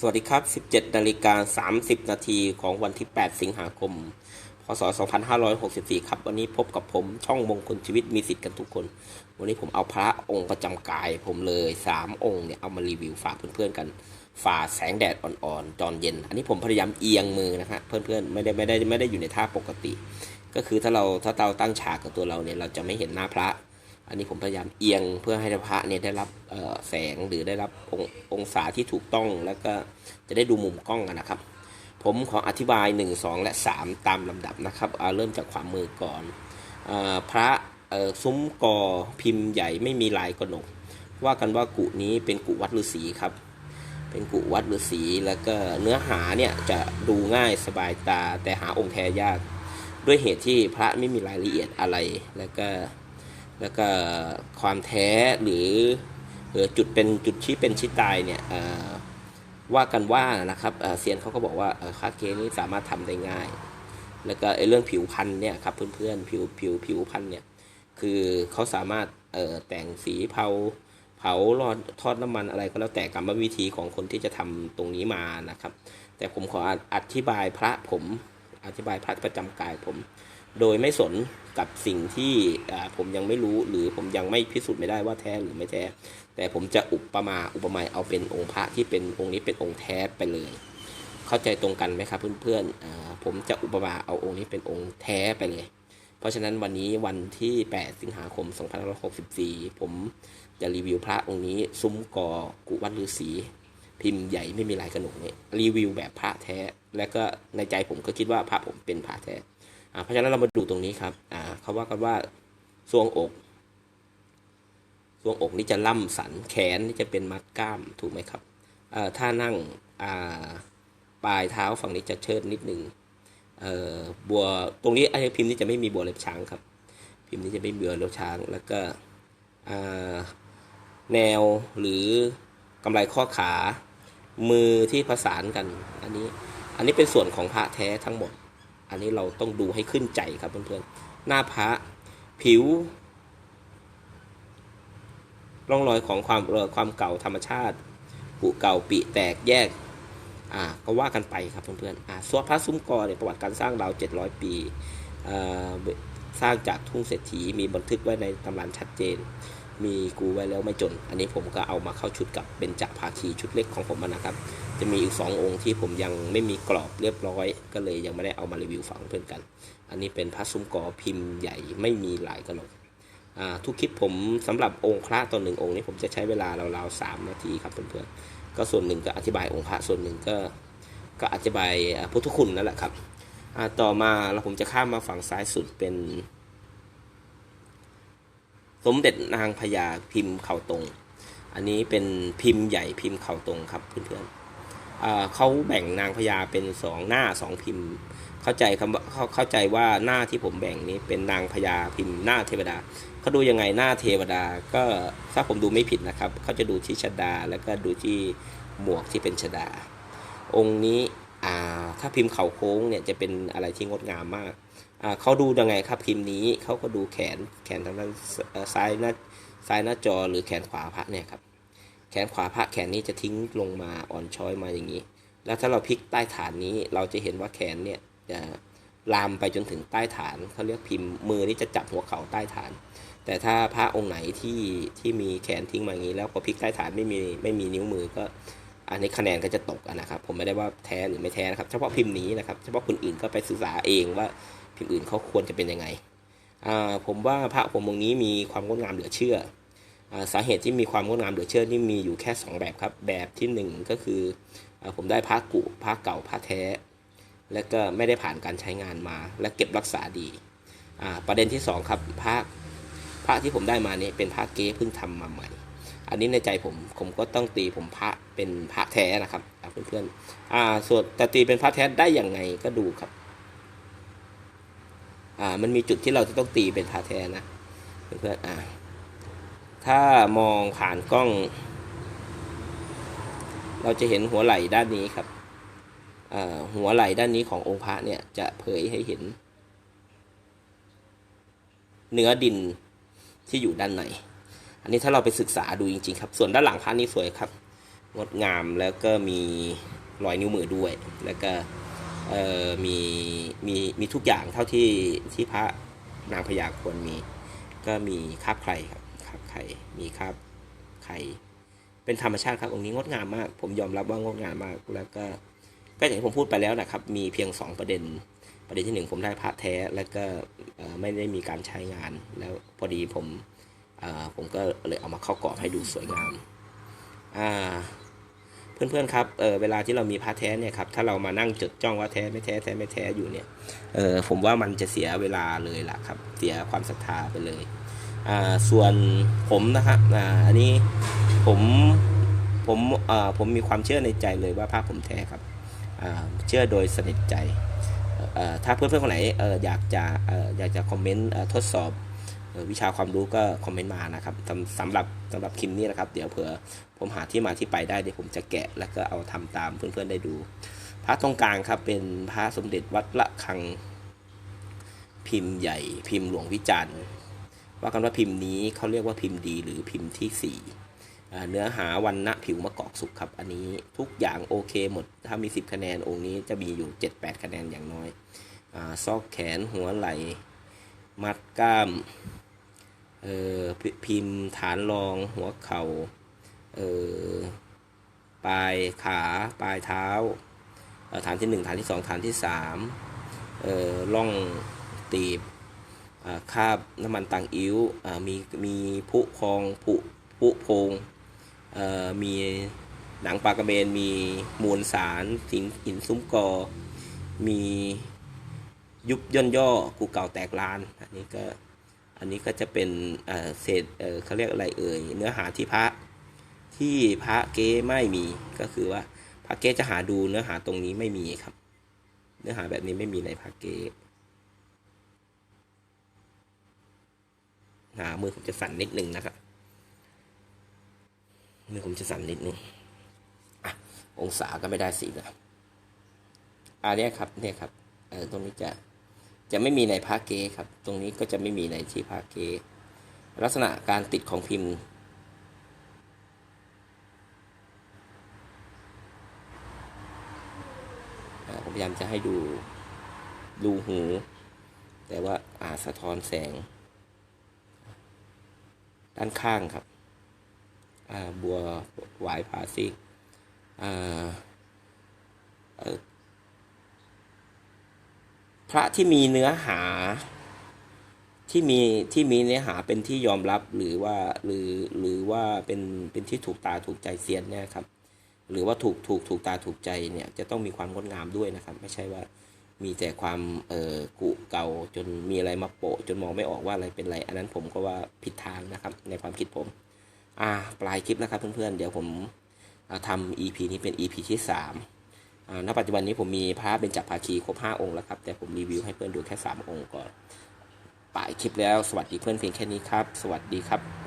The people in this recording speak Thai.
สวัสดีครับ 17นาฬิกา30 นาทีของวันที่ 8 สิงหาคม พศ 2564 ครับ วันนี้พบกับผมช่องมงคลชีวิตมีสิทธิ์กันทุกคน วันนี้ผมเอาพระองค์ประจำกาย ผมเลย 3 องค์เนี่ยเอามารีวิวฝากเพื่อนๆกัน ฝ่าแสงแดดอ่อนๆตอนเย็น อันนี้ผมพยายามเอียงมือนะฮะเพื่อนๆไม่ได้ไม่ได้ไม่ได้อยู่ในท่าปกติ ก็คือถ้าเราถ้าเราตั้งฉากกับตัวเราเนี่ยเราจะไม่เห็นหน้าพระ อันนี้ผมพยายามเอียงเพื่อให้พระเนี่ยได้รับแสงหรือได้รับององศาที่ถูกต้องแล้วก็จะได้ดูมุมกล้องกันนะครับ ผมขออธิบาย 1 2 และ 3 ตามลำดับนะครับเเริ่มจากขวามือก่อนออพระซุ้มกอพิมพ์ใหญ่ไม่มีลายกระหนก ว่ากันว่ากุนี้เป็นกุวัดฤาษีครับ เป็นกุวัดฤาษีแล้วก็เนื้อหาเนี่ยจะดูง่ายสบายตาแต่หาองค์แท้ยาก ด้วยเหตุที่พระไม่มีรายละเอียดอะไรแล้วก็ แล้วก็ความแท้หรือจุดเป็นจุดชี้เป็นชี้ตายเนี่ยว่ากันว่านะครับเซียนเขาก็บอกว่าคาเกนี้สามารถทำได้ง่าย แล้วก็ไอ้เรื่องผิวพันธุ์เนี่ยครับเพื่อนๆผิวผิวผิวพันธุ์เนี่ยคือเขาสามารถเอ่อแต่งสีเผาเผารอดทอดน้ำมันอะไรก็แล้วแต่กรรมวิธีของคนที่จะทำตรงนี้มานะครับ แต่ผมขออธิบายพระผมอธิบายพระประจำกายผม โดยไม่สนกับสิ่งที่ผมยังไม่รู้หรือผมยังไม่พิสูจน์ไม่ได้ว่าแท้หรือไม่แท้ แต่ผมจะอุปมาอุปไมยเอาเป็นองค์พระที่เป็นองค์นี้เป็นองค์แท้ไปเลย เข้าใจตรงกันไหมครับเพื่อนๆผมจะอุปมาเอาองค์นี้เป็นองค์แท้ไปเลย เพราะฉะนั้นวันนี้วันที่ 8 สิงหาคม 2564 ผมจะรีวิวพระองค์นี้ซุ้มกอกุวัดฤาษีพิมพ์ใหญ่ไม่มีลายกระหนกเนี่ยรีวิวแบบพระแท้ และก็ในใจผมก็คิดว่าพระผมเป็นพระแท้ เพราะฉะนั้นเรามาดูตรงนี้ครับเขาว่ากันว่าทรวงอกทรวงอกนี่จะล่ำสันแขนนี่จะเป็นมัดกล้ามถูกไหมครับถ้านั่งปลายเท้าฝั่งนี้จะเชิดนิดนึงเอ่อบัวตรงนี้ไอ้พิมพ์นี้จะไม่มีบัวเล็บช้างครับ พิมพ์นี้จะไม่มีบัวเล็บช้างแล้วก็แนวหรือกำไรข้อขามือที่ประสานกัน อันนี้อันนี้เป็นส่วนของพระแท้ทั้งหมด อันนี้เราต้องดูให้ขึ้นใจครับเพื่อนๆหน้าพระผิว ร่องรอยของความเออความเก่าธรรมชาติปุเก่าปีแตกแยกอ่าก็ว่ากันไปครับเพื่อนๆอ่าสวดพระซุ้มกอเนี่ยประวัติการสร้างราว 700 ปีอ่าสร้างจากทุ่งเศรษฐีมีบันทึกไว้ในตำรานชัดเจน มีกูไว้แล้วไม่จน อันนี้ผมก็เอามาเข้าชุดกับเบญจภาคีชุดเล็กของผมนะครับ จะมีอีก 2 องค์ที่ผมยังไม่มีกรอบเรียบร้อย ก็เลยยังไม่ได้เอามารีวิวฝังเพื่อนกัน อันนี้เป็นพระซุ้มกอพิมพ์ใหญ่ไม่มีลายกระหนกทุกคลิปผมสำหรับองค์พระตอนหนึ่งองค์นี้ผมจะใช้เวลาราวๆสามนาทีครับเพื่อนๆก็ส่วนหนึ่งก็อธิบายองค์พระส่วนหนึ่งก็ก็อธิบายพุทธคุณนั่นแหละครับต่อมาเราผมจะข้ามมาฝั่งซ้ายสุดเป็น สมเด็จนางพญาพิมพ์เข่าตรง อันนี้เป็นพิมพ์ใหญ่พิมพ์เข่าตรงครับเพื่อนๆเขาแบ่งนางพญาเป็นสองหน้าสองพิมพ์ เข้าใจคำเข้าเข้าใจว่าหน้าที่ผมแบ่งนี้เป็นนางพญาพิมพ์หน้าเทวดาเขาดูยังไงหน้าเทวดาก็ถ้าผมดูไม่ผิดนะครับเขาจะดูที่ชดา แล้วก็ดูที่หมวกที่เป็นชดา องค์นี้ถ้าพิมพ์เข่าโค้งเนี่ยจะเป็นอะไรที่งดงามมาก เขาดูยังไงครับพิมพ์นี้เขาก็ดูแขนแขนทางด้านซ้ายหน้าซ้ายหน้าจอหรือแขนขวาพระเนี่ยครับแขนขวาพระแขนนี้จะทิ้งลงมาอ่อนช้อยมาอย่างนี้ แล้วถ้าเราพลิกใต้ฐานนี้เราจะเห็นว่าแขนเนี่ยจะลามไปจนถึงใต้ฐานเขาเรียกพิมพ์มือนี่จะจับหัวเข่าใต้ฐาน แต่ถ้าพระองค์ไหนที่ที่มีแขนทิ้งมาอย่างนี้ แล้วพอพลิกใต้ฐานไม่มีไม่มีนิ้วมือก็อันนี้คะแนนก็จะตกนะครับ ผมไม่ได้ว่าแท้หรือไม่แท้นะครับ เฉพาะพิมพ์นี้นะครับ เฉพาะคนอื่นก็ไปศึกษาเองว่า พิมพ์อื่นเขาควรจะเป็นยังไงผมว่าพระผมองค์นี้มีความงดงามเหลือเชื่ออสาเหตุที่มีความงดงามเหลือเชื่อนี่มีอยู่แค่สองแบบครับ แบบที่หนึ่งก็คืออผมได้พระกุพระเก่าพระแท้ และก็ไม่ได้ผ่านการใช้งานมา และเก็บรักษาดี ประเด็นที่สองครับพระพระที่ผมได้มานี่ยเป็นพระเก๊เพิ่งทำมาใหม่ อันนี้ในใจผมผมก็ต้องตีผมพระเป็นพระแท้นะครับเพื่อนๆส่วนแต่ตีเป็นพระแท้ได้อย่างไงก็ดูครับ อ่ามันมีจุดที่เราจะต้องตีเป็นพระแท้นะเพื่อนๆอ่าถ้ามองผ่านกล้อง เราจะเห็นหัวไหล่ด้านนี้ครับอ่าหัวไหล่ด้านนี้ขององค์พระเนี่ยจะเผยให้เห็น เนื้อดินที่อยู่ด้านในอันนี้ถ้าเราไปศึกษาดูจริงๆครับ ส่วนด้านหลังพระนี่สวยครับงดงามแล้วก็มีรอยนิ้วมือด้วยแล้วก็ มีมีมีทุกอย่างเท่าที่ที่พระนางพญาควรมี ก็มีคาบไข่ครับคาบไข่มีคาบไข่เป็นธรรมชาติครับองค์นี้งดงามมาก ผมยอมรับว่างดงามมาก แล้วก็ก็อย่างที่ผมพูดไปแล้วนะครับ มีเพียงสองประเด็น ประเด็นที่หนึ่งผมได้พระแท้ แล้วก็ไม่ได้มีการใช้งาน แล้วพอดีผมผมก็เลยเอามาเข้ากรอบให้ดูสวยงามอ่า เพื่อนๆครับเออเวลาที่เรามีพระแท้เนี่ยครับถ้าเรามานั่งจดจ้องว่าแท้ไม่แท้แท้ไม่แท้อยู่เนี่ยเออผมว่ามันจะเสียเวลาเลยล่ะครับ เสียความศรัทธาไปเลยอ่าส่วนผมนะครับอ่าอันนี้ผมผมเอ่อผมมีความเชื่อในใจเลยว่าพระผมแท้ครับอ่าเชื่อโดยสนิทใจเอ่อถ้าเพื่อนๆคนไหนเอออยากจะเอออยากจะคอมเมนต์ทดสอบ วิชาความรู้ก็คอมเมนต์มานะครับสำหรับสำหรับคลิปนี้นะครับ เดี๋ยวเผื่อผมหาที่มาที่ไปได้เดี๋ยวผมจะแกะแล้วก็เอาทำตามเพื่อนๆได้ดู พระตรงกลางครับเป็นพระสมเด็จวัดละคังพิมพ์ใหญ่พิมพ์หลวงวิจารณ์ว่ากันว่าพิมพ์นี้เขาเรียกว่าพิมพ์ดีหรือพิมพ์ที่สี่เนื้อหาวันณะผิวมะกอกสุกครับ อันนี้ทุกอย่างโอเคหมด ถ้ามี 10 คะแนนองค์นี้จะมีอยู่ 7-8 คะแนนอย่างน้อยอซอกแขนหัวไหล่ มัดกล้าม เอ่อพิมพ์ฐานรองหัวเข่าเอ่อปลายขาปลายเท้าฐานที่ 1 ฐานที่ 2 ฐานที่3เอ่อล่องตีบอ่าคาบน้ำมันตังอิ้วอ่ามีมีผุพองผุพุพงเอ่อมีหนังปลากระเบนมีมวลสารสินหินซุ้มกอ มียุบย่นย่อกูเก่าแตกลาน อันนี้ก็ อันนี้ก็จะเป็นเศษเขาเรียกอะไรเอ่ยเนื้อหาที่พระที่พระเก้ไม่มีก็คือว่าพระเก้จะหาดูเนื้อหาตรงนี้ไม่มีครับ เนื้อหาแบบนี้ไม่มีในพระเก้หามือผมจะสั่นนิดนึงนะครับนี่ผมจะสั่นนิดนึงอะองศาก็ไม่ได้สีนะอันนี้ครับเนี่ยครับเออตรงนี้จะ จะไม่มีในพาเกครับ ตรงนี้ก็จะไม่มีในที่พาเกลักษณะการติดของพิมพ์ ผมพยายามจะให้ดูดูหู แต่ว่าอาสะท้อนแสง ด้านข้างครับอ่าบัวหวายผาซิกอ่า ระที่มีเนื้อหาที่มีที่มีเนื้อหาเป็นที่ยอมรับหรือว่าหรือหรือว่าเป็นเป็นที่ถูกตาถูกใจเซียนเนี่ยครับ หรือว่าถูกถูกถูกตาถูกใจเนี่ยจะต้องมีความงดงามด้วยนะครับ ไม่ใช่ว่ามีแต่ความเอ่อกุเก่าจนมีอะไรมาโปะ จนมองไม่ออกว่าอะไรเป็นอะไร อันนั้นผมก็ว่าผิดทางนะครับ ในความคิดผม อ่าปลายคลิปนะครับเพื่อนๆเดี๋ยวผมอ่าทำ EP นี้เป็น EP ที่3อ่า ณปัจจุบันนี้ผมมีพระเบญจภาคีครบ 5 องค์แล้วครับ แต่ผมรีวิวให้เพื่อนดูแค่ 3 องค์ก่อนปลายคลิปแล้ว สวัสดีเพื่อนเพียงแค่นี้ครับ สวัสดีครับ